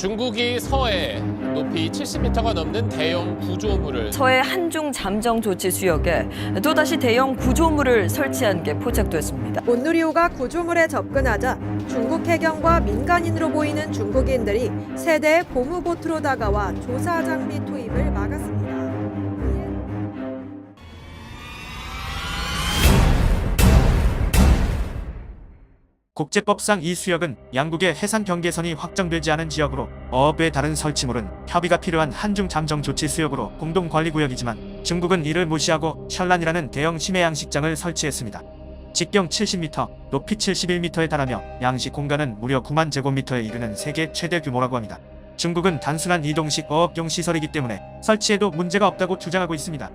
중국이 서해 높이 70m가 넘는 대형 구조물을 서해 한중 잠정 조치 수역에 또다시 대형 구조물을 설치한 게 포착됐습니다. 온누리호가 구조물에 접근하자 중국 해경과 민간인으로 보이는 중국인들이 세대의 고무보트로 다가와 조사 장비 투입을 국제법상 이 수역은 양국의 해상 경계선이 확정되지 않은 지역으로 어업의 다른 설치물은 협의가 필요한 한중 잠정 조치 수역으로 공동 관리 구역이지만 중국은 이를 무시하고 셜란이라는 대형 심해 양식장을 설치했습니다. 직경 70m, 높이 71m에 달하며 양식 공간은 무려 9만 제곱미터에 이르는 세계 최대 규모라고 합니다. 중국은 단순한 이동식 어업용 시설이기 때문에 설치에도 문제가 없다고 주장하고 있습니다.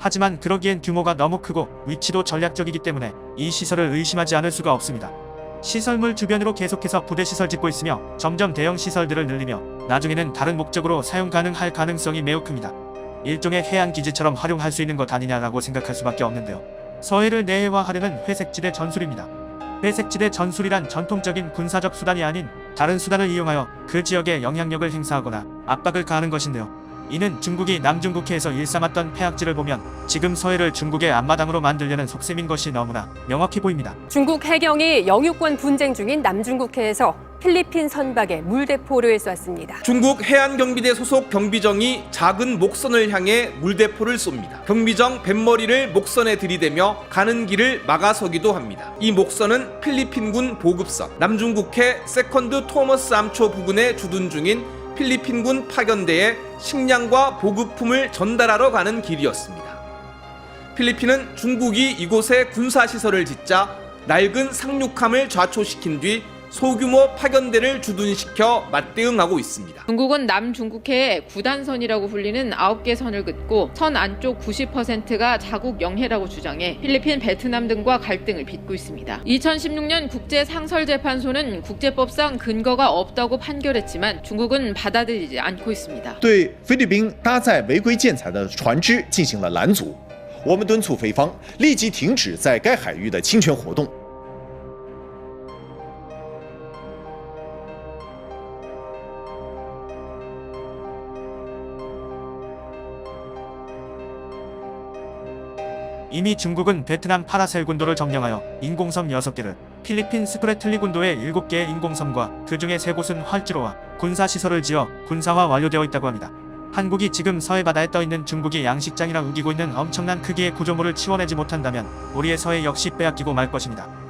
하지만 그러기엔 규모가 너무 크고 위치도 전략적이기 때문에 이 시설을 의심하지 않을 수가 없습니다. 시설물 주변으로 계속해서 부대 시설 짓고 있으며 점점 대형 시설들을 늘리며 나중에는 다른 목적으로 사용 가능할 가능성이 매우 큽니다. 일종의 해안 기지처럼 활용할 수 있는 것 아니냐라고 생각할 수밖에 없는데요. 서해를 내해화하려는 회색지대 전술입니다. 회색지대 전술이란 전통적인 군사적 수단이 아닌 다른 수단을 이용하여 그 지역에 영향력을 행사하거나 압박을 가하는 것인데요. 이는 중국이 남중국해에서 일삼았던 폐악지를 보면 지금 서해를 중국의 앞마당으로 만들려는 속셈인 것이 너무나 명확해 보입니다. 중국 해경이 영유권 분쟁 중인 남중국해에서 필리핀 선박에 물대포를 쐈습니다. 중국 해안경비대 소속 경비정이 작은 목선을 향해 물대포를 쏩니다. 경비정 뱃머리를 목선에 들이대며 가는 길을 막아서기도 합니다. 이 목선은 필리핀군 보급선, 남중국해 세컨드 토머스 암초 부근에 주둔 중인 필리핀군 파견대에 식량과 보급품을 전달하러 가는 길이었습니다. 필리핀은 중국이 이곳에 군사시설을 짓자 낡은 상륙함을 좌초시킨 뒤 소규모 파견대를 주둔시켜 맞대응하고 있습니다. 중국은 남중국해에 구단선이라고 불리는 9개 선을 긋고 선 안쪽 90%가 자국 영해라고 주장해 필리핀, 베트남 등과 갈등을 빚고 있습니다. 2016년 국제상설재판소는 국제법상 근거가 없다고 판결했지만 중국은 받아들이지 않고 있습니다. 对菲律宾搭载违规建材的船只进行了拦阻。我们敦促菲方立即停止在该海域的侵权活动。 이미 중국은 베트남 파라셀 군도를 점령하여 인공섬 6개를, 필리핀 스프레틀리 군도의 7개의 인공섬과 그 중에 3곳은 활주로와 군사시설을 지어 군사화 완료되어 있다고 합니다. 한국이 지금 서해 바다에 떠있는 중국이 양식장이라 우기고 있는 엄청난 크기의 구조물을 치워내지 못한다면 우리의 서해 역시 빼앗기고 말 것입니다.